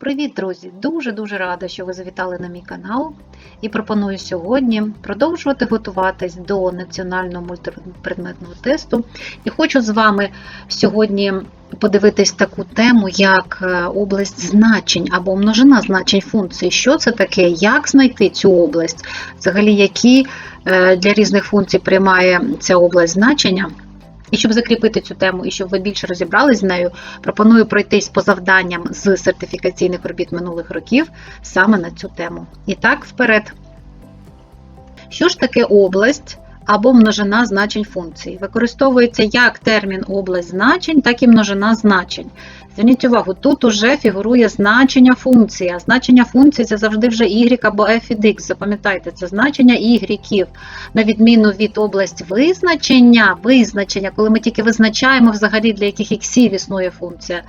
Привіт, друзі! Дуже-дуже рада, що ви завітали на мій канал і пропоную сьогодні продовжувати готуватись до національного мультипредметного тесту. І хочу з вами сьогодні подивитись таку тему, як е, область значень або множина значень функцій. Що це таке, як знайти цю область, взагалі, які е, для різних функцій приймає ця область значення. І щоб закріпити цю тему і щоб ви більше розібрались з нею, пропоную пройтись по завданням з сертифікаційних робіт минулих років саме на цю тему. І так, вперед. Що ж таке область або множина значень функцій? Використовується як термін область значень, так і множина значень. Зверніть увагу, тут уже фігурує значення функції. А значення функції це завжди вже y або f від x. Запам'ятайте, це значення y. На відміну від область визначення, визначення, коли ми тільки визначаємо взагалі для яких іксів існує функція.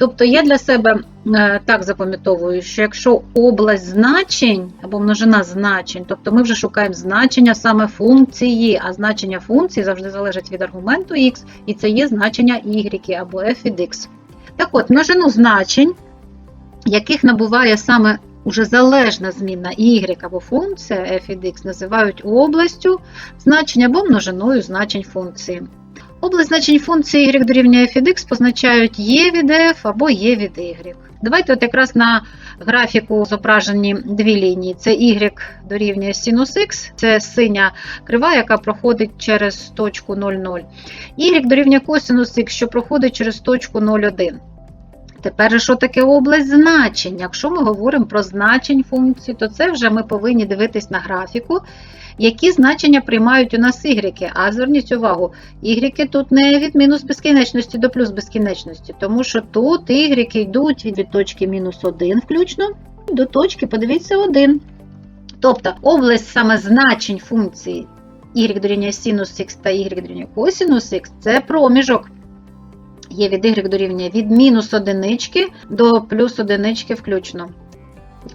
Тобто я для себе е, так запам'ятовую, що якщо область значень або множина значень, тобто ми вже шукаємо значення саме функції, а значення функції завжди залежить від аргументу x, і це є значення y або f від x. Так от, множину значень, яких набуває саме уже залежна змінна y або функція f від x, називають областю значень або множиною значень функції. Область значень функції y дорівнює f від x позначають є від f або є від y. Давайте от якраз на графіку зображені дві лінії. Це y дорівнює синус x, це синя крива, яка проходить через точку 0,0. Y дорівнює косинус x, що проходить через точку 0,1. Тепер, що таке область значень? Якщо ми говоримо про значень функції, то це вже ми повинні дивитись на графіку, які значення приймають у нас y. А зверніть увагу, y тут не від мінус безкінечності до плюс безкінечності, тому що тут y йдуть від точки мінус 1 включно до точки, подивіться, 1. Тобто область саме значень функції y дорівнює синус х та y дорівнює косинус х це проміжок. Є від y дорівнює від мінус одинички до плюс одинички включно.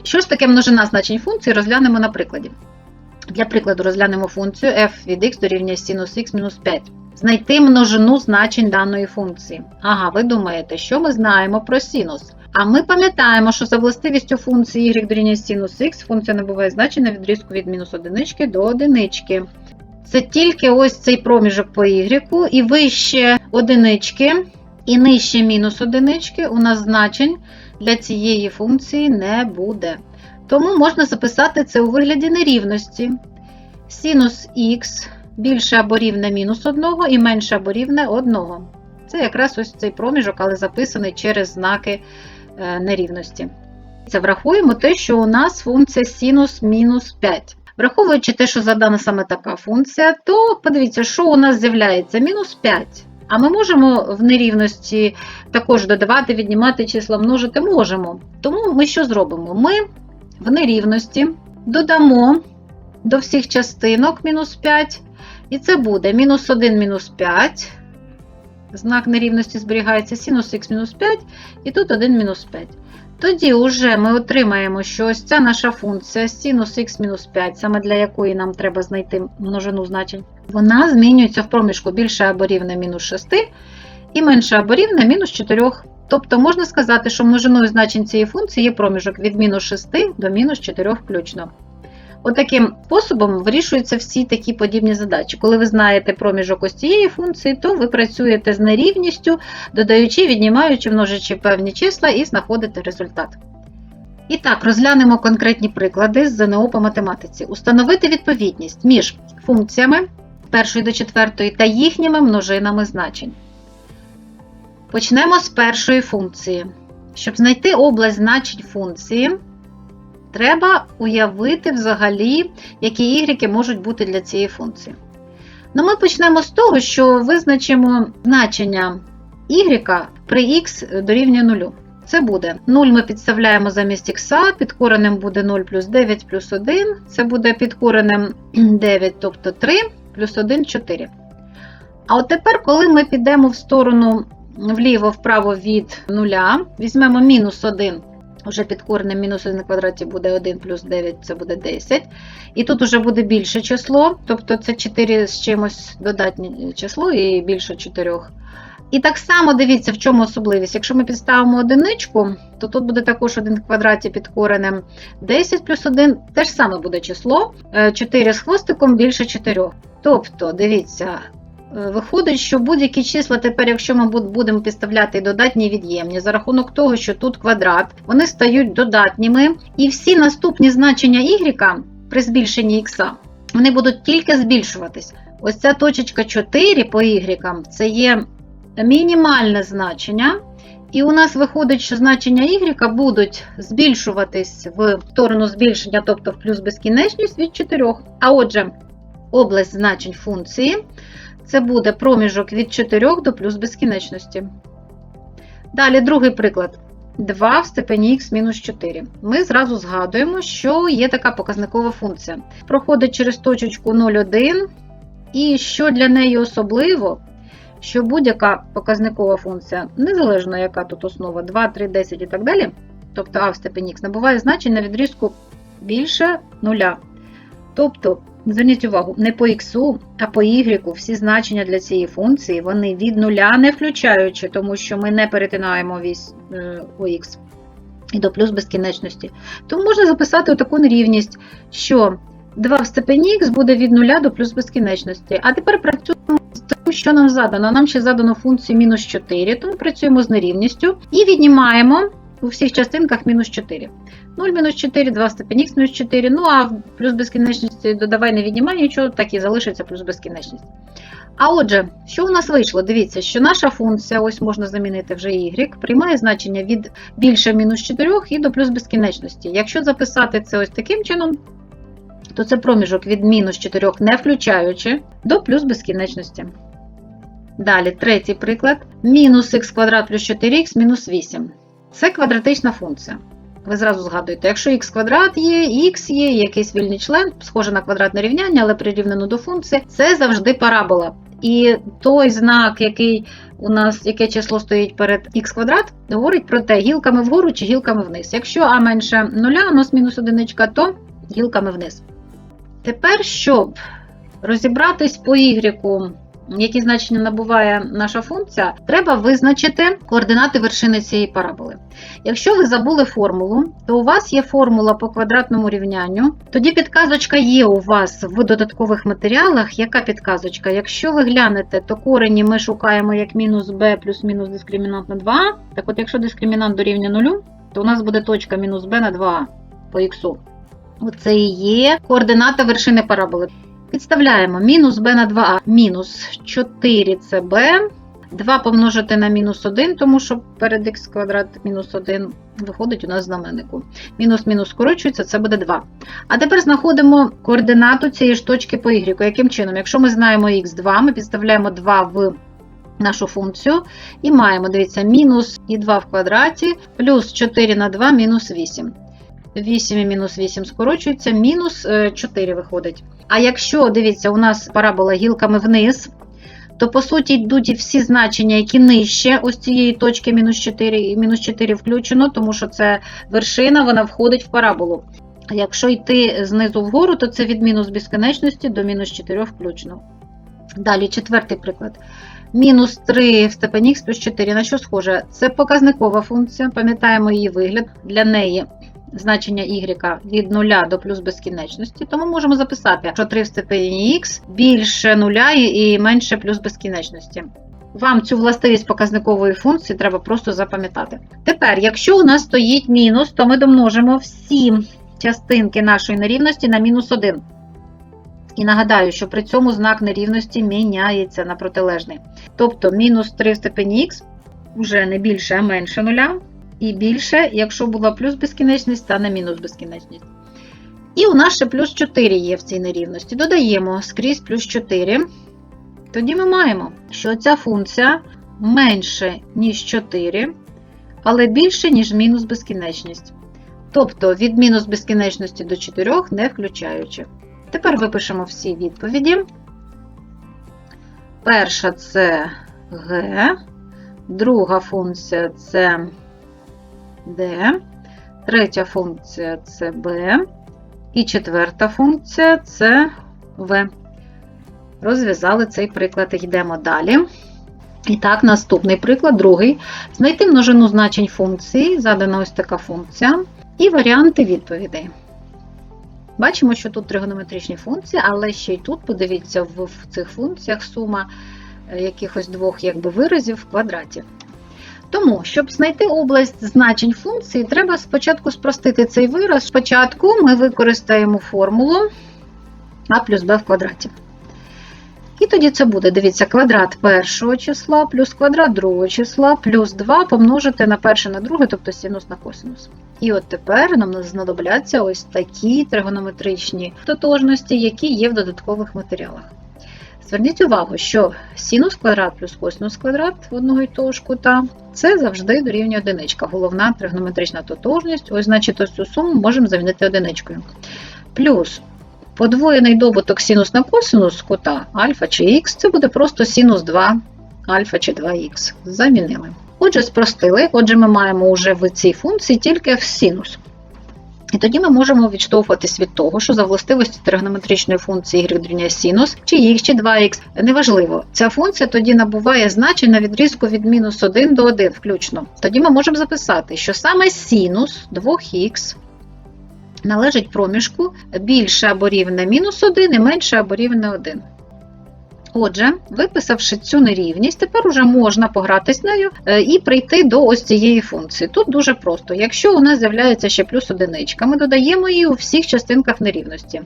Що ж таке множина значень функції, розглянемо на прикладі. Для прикладу розглянемо функцію f від x дорівнює синус х мінус 5. Знайти множину значень даної функції. Ага, ви думаєте, що ми знаємо про синус? А ми пам'ятаємо, що за властивістю функції y дорівнює синус х функція набуває значення відрізку від мінус одинички до одинички. Це тільки ось цей проміжок по y, і вище одинички, і нижче мінус одинички у нас значень для цієї функції не буде. Тому можна записати це у вигляді нерівності. Синус х більше або рівне мінус 1 і менше або рівне 1. Це якраз ось цей проміжок, але записаний через знаки е, нерівності. Це врахуємо те, що у нас функція синус мінус 5. Враховуючи те, що задана саме така функція, то подивіться, що у нас з'являється мінус 5. А ми можемо в нерівності також додавати, віднімати числа, множити можемо. Тому ми що зробимо? Ми в нерівності додамо до всіх частинок мінус 5, і це буде мінус 1 мінус 5. Знак нерівності зберігається синус х мінус 5, і тут 1 мінус 5. Тоді вже ми отримаємо, що ось ця наша функція синус х мінус 5, саме для якої нам треба знайти множину значень, вона змінюється в проміжку більше або рівне мінус 6 і менше або рівне мінус 4. Тобто можна сказати, що множиною значень цієї функції є проміжок від мінус 6 до мінус 4 включно. Отаким способом вирішуються всі такі подібні задачі. Коли ви знаєте проміжок ось цієї функції, то ви працюєте з нерівністю, додаючи, віднімаючи, множачи певні числа і знаходите результат. І так, розглянемо конкретні приклади з ЗНО по математиці. Установити відповідність між функціями першої до четвертої та їхніми множинами значень. Почнемо з першої функції. Щоб знайти область значень функції, треба уявити взагалі, які ігреки можуть бути для цієї функції. Ну, Ми почнемо з того, що визначимо значення y при х дорівнює 0. Це буде 0 ми підставляємо замість х, під коренем буде 0 плюс 9 плюс 1, це буде під коренем 9, тобто 3, плюс 1 4. А от тепер, коли ми підемо в сторону вліво-вправо від 0, візьмемо мінус 1 Уже під коренем мінус 1 на квадраті буде 1 плюс 9, це буде 10. І тут вже буде більше число, тобто це 4 з чимось додатнє число і більше 4. І так само дивіться, в чому особливість. Якщо ми підставимо одиничку, то тут буде також 1 в квадраті під коренем 10 плюс 1, те ж саме буде число 4 з хвостиком більше 4. Тобто, дивіться, е, виходить, що будь-які числа тепер, якщо ми будемо підставляти додатні від'ємні, за рахунок того, що тут квадрат, вони стають додатніми, і всі наступні значення y при збільшенні х, вони будуть тільки збільшуватись. Ось ця точечка 4 по y це є мінімальне значення. І у нас виходить, що значення y будуть збільшуватись в сторону збільшення, тобто в плюс безкінечність від 4. А отже, область значень функції це буде проміжок від 4 до плюс безкінечності. Далі другий приклад. 2 в степені х мінус 4. Ми зразу згадуємо, що є така показникова функція. Проходить через точечку 0,1, і що для неї особливо, що будь-яка показникова функція, незалежно яка тут основа 2, 3, 10 і так далі, тобто а в степені х, набуває значень на відрізку більше нуля. Тобто, зверніть увагу, не по х, а по y всі значення для цієї функції вони від нуля не включаючи, тому що ми не перетинаємо вісь ОХ е, і до плюс безкінечності. Тому можна записати таку нерівність, що 2 в степені х буде від 0 до плюс безкінечності. А тепер працюємо тим, що нам задано. Нам ще задано функцію мінус 4, тому працюємо з нерівністю і віднімаємо у всіх частинках мінус 4. 0 мінус 4, 2 в степені х мінус 4. Ну а плюс безкінечності додавай не віднімай нічого, так і залишиться плюс безкінечність. А отже, що у нас вийшло? Дивіться, що наша функція, ось можна замінити вже y, приймає значення від більше мінус 4 і до плюс безкінечності. Якщо записати це ось таким чином, то це проміжок від мінус 4, не включаючи, до плюс безкінечності. Далі, третій приклад. Мінус х квадрат плюс 4х мінус 8. Це квадратична функція. Ви зразу згадуєте, якщо х квадрат є, х є, якийсь вільний член, схоже на квадратне рівняння, але прирівнено до функції, це завжди парабола. І той знак, який у нас яке число стоїть перед х квадрат, говорить про те, гілками вгору чи гілками вниз. Якщо а менше 0, у нас мінус одиничка, то гілками вниз. Тепер, щоб розібратись по y, які значення набуває наша функція, треба визначити координати вершини цієї параболи. Якщо ви забули формулу, то у вас є формула по квадратному рівнянню. Тоді підказочка є у вас в додаткових матеріалах. Яка підказочка? Якщо ви глянете, то корені ми шукаємо як мінус b плюс мінус дискримінант на 2. Так от, якщо дискримінант дорівнює 0, то у нас буде точка мінус b на 2 по х. Оце і є координата вершини параболи. Підставляємо мінус b на 2а, мінус 4 це b. 2 помножити на мінус 1, тому що перед х квадрат мінус 1 виходить у нас знаменнику. Мінус-мінус скорочується, це буде 2. А тепер знаходимо координату цієї ж точки по y. Яким чином? Якщо ми знаємо х2, ми підставляємо 2 в нашу функцію і маємо, дивіться, мінус і 2 в квадраті, плюс 4 на 2 мінус 8. 8 і мінус 8 скорочується, мінус 4 е, виходить. А якщо, дивіться, у нас парабола гілками вниз, то, по суті, йдуть всі значення, які нижче ось цієї точки мінус 4 і мінус 4 включено, тому що це вершина, вона входить в параболу. Якщо йти знизу вгору, то це від мінус безконечності до мінус 4 включно. Далі, четвертий приклад. Мінус 3 в степені х плюс 4. На що схоже? Це показникова функція, пам'ятаємо її вигляд. Для неї значення y від 0 до плюс безкінечності, то ми можемо записати, що 3 в степені х більше 0 і менше плюс безкінечності. Вам цю властивість показникової функції треба просто запам'ятати. Тепер, якщо у нас стоїть мінус, то ми домножимо всі частинки нашої нерівності на мінус 1. І нагадаю, що при цьому знак нерівності міняється на протилежний. Тобто мінус 3 в степені х вже не більше, а менше 0 і більше, якщо була плюс безкінечність, стане мінус безкінечність. І у нас ще плюс 4 є в цій нерівності. Додаємо скрізь плюс 4. Тоді ми маємо, що ця функція менше, ніж 4, але більше, ніж мінус безкінечність. Тобто від мінус безкінечності до 4 не включаючи. Тепер випишемо всі відповіді. Перша це Г, друга функція це D, третя функція це B, і четверта функція це V. Розв'язали цей приклад. Йдемо далі. І так, наступний приклад, другий. Знайти множину значень функції, задана ось така функція, і варіанти відповідей. Бачимо, що тут тригонометричні функції, але ще й тут, подивіться, в, в цих функціях сума е, якихось двох якби, виразів в квадраті. Тому, щоб знайти область значень функції, треба спочатку спростити цей вираз. Спочатку ми використаємо формулу а плюс b в квадраті. І тоді це буде, дивіться, квадрат першого числа плюс квадрат другого числа плюс 2 помножити на перше на друге, тобто синус на косинус. І от тепер нам знадобляться ось такі тригонометричні тотожності, які є в додаткових матеріалах. Зверніть увагу, що синус квадрат плюс косинус квадрат одного і того ж кута це завжди дорівнює одиничка. Головна тригонометрична тотожність. Ось, значить, ось цю суму можемо замінити одиничкою. Плюс подвоєний добуток синус на косинус кута альфа чи х, це буде просто синус 2 альфа чи 2х. Замінили. Отже, спростили, отже, ми маємо вже в цій функції тільки в синус. І тоді ми можемо відштовхуватись від того, що за властивості тригонометричної функції y дорівнює синус, чи х, чи 2х, неважливо. Ця функція тоді набуває значень на відрізку від мінус 1 до 1 включно. Тоді ми можемо записати, що саме синус 2х належить проміжку більше або рівне мінус 1 і менше або рівне 1. Отже, виписавши цю нерівність, тепер уже можна погратись нею е, і прийти до ось цієї функції. Тут дуже просто. Якщо у нас з'являється ще плюс одиничка, ми додаємо її у всіх частинках нерівності.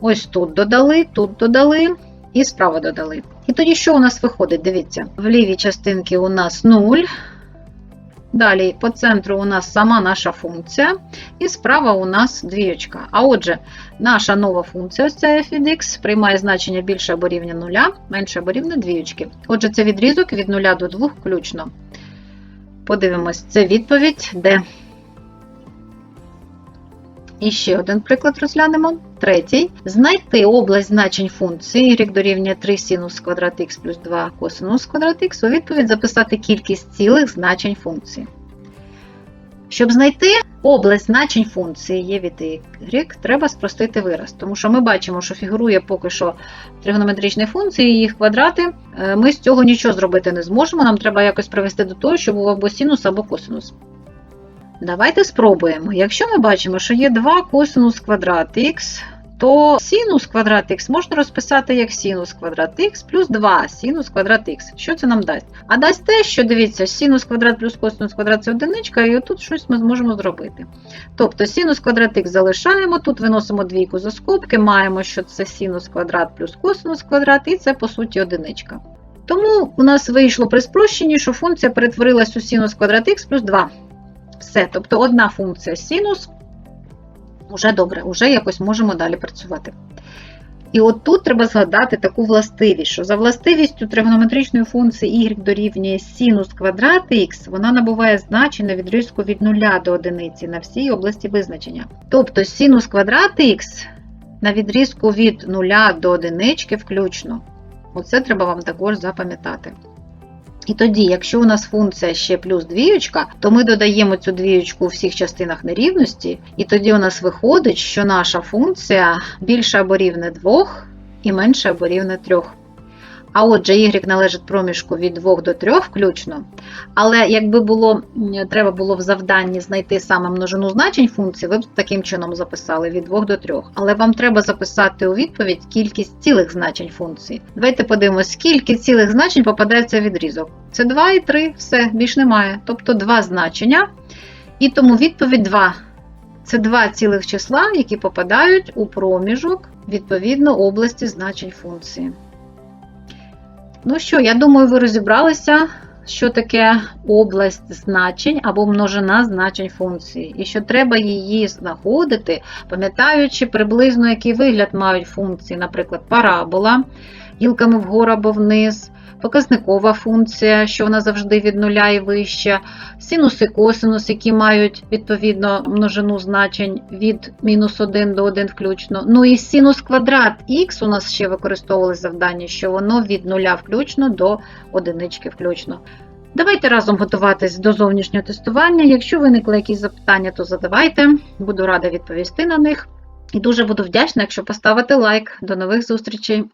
Ось тут додали, тут додали і справа додали. І тоді що у нас виходить? Дивіться, в лівій частинці у нас 0. Далі по центру у нас сама наша функція, і справа у нас двієчка. А отже, наша нова функція, ось ця f від x, приймає значення більше або рівня 0, менше або рівня двієчки. Отже, це відрізок від 0 до 2 включно. Подивимось, це відповідь Д. І ще один приклад розглянемо. Третій. Знайти область значень функції y дорівнює 3 синус квадрат х плюс 2 косинус квадрат х, у відповідь записати кількість цілих значень функції. Щоб знайти область значень функції є від y, треба спростити вираз, тому що ми бачимо, що фігурує поки що тригонометричні функції, їх квадрати. Е, Ми з цього нічого зробити не зможемо. Нам треба якось привести до того, щоб був або синус, або косинус. Давайте спробуємо. Якщо ми бачимо, що є 2 косинус квадрат х, то синус квадрат х можна розписати як синус квадрат х плюс 2 синус квадрат х. Що це нам дасть? А дасть те, що дивіться, синус квадрат плюс косинус квадрат це одиничка, і отут щось ми зможемо зробити. Тобто синус квадрат х залишаємо, тут виносимо двійку за скобки, маємо, що це синус квадрат плюс косинус квадрат, і це по суті одиничка. Тому у нас вийшло при спрощенні, що функція перетворилась у синус квадрат х плюс 2. Все, тобто одна функція синус, уже добре, вже якось можемо далі працювати. І от тут треба згадати таку властивість, що за властивістю тригонометричної функції y дорівнює синус квадрат х, вона набуває значення відрізку від 0 до 1 на всій області визначення. Тобто синус квадрат х на відрізку від 0 до 1 включно. Оце треба вам також запам'ятати. І тоді, якщо у нас функція ще плюс двіючка, то ми додаємо цю двіючку у всіх частинах нерівності, і тоді у нас виходить, що наша функція більше або рівне 2 і менше або рівне 3. А отже, y належить проміжку від 2 до 3 включно. Але якби було, треба було в завданні знайти саме множину значень функції, ви б таким чином записали від 2 до 3. Але вам треба записати у відповідь кількість цілих значень функції. Давайте подивимося, скільки цілих значень попадає в відрізок. Це 2 і 3, все, більш немає. Тобто 2 значення. І тому відповідь 2. Це два цілих числа, які попадають у проміжок відповідно області значень функції. Ну що, я думаю, ви розібралися, що таке область значень або множина значень функції, і що треба її знаходити, пам'ятаючи приблизно, який вигляд мають функції, наприклад, парабола, гілками вгору або вниз, показникова функція, що вона завжди від нуля і вища, синус і косинус, які мають відповідно множину значень від мінус 1 до 1 включно. Ну і синус квадрат х у нас ще використовували завдання, що воно від нуля включно до одинички включно. Давайте разом готуватись до зовнішнього тестування. Якщо виникли якісь запитання, то задавайте, буду рада відповісти на них. І дуже буду вдячна, якщо поставите лайк. До нових зустрічей!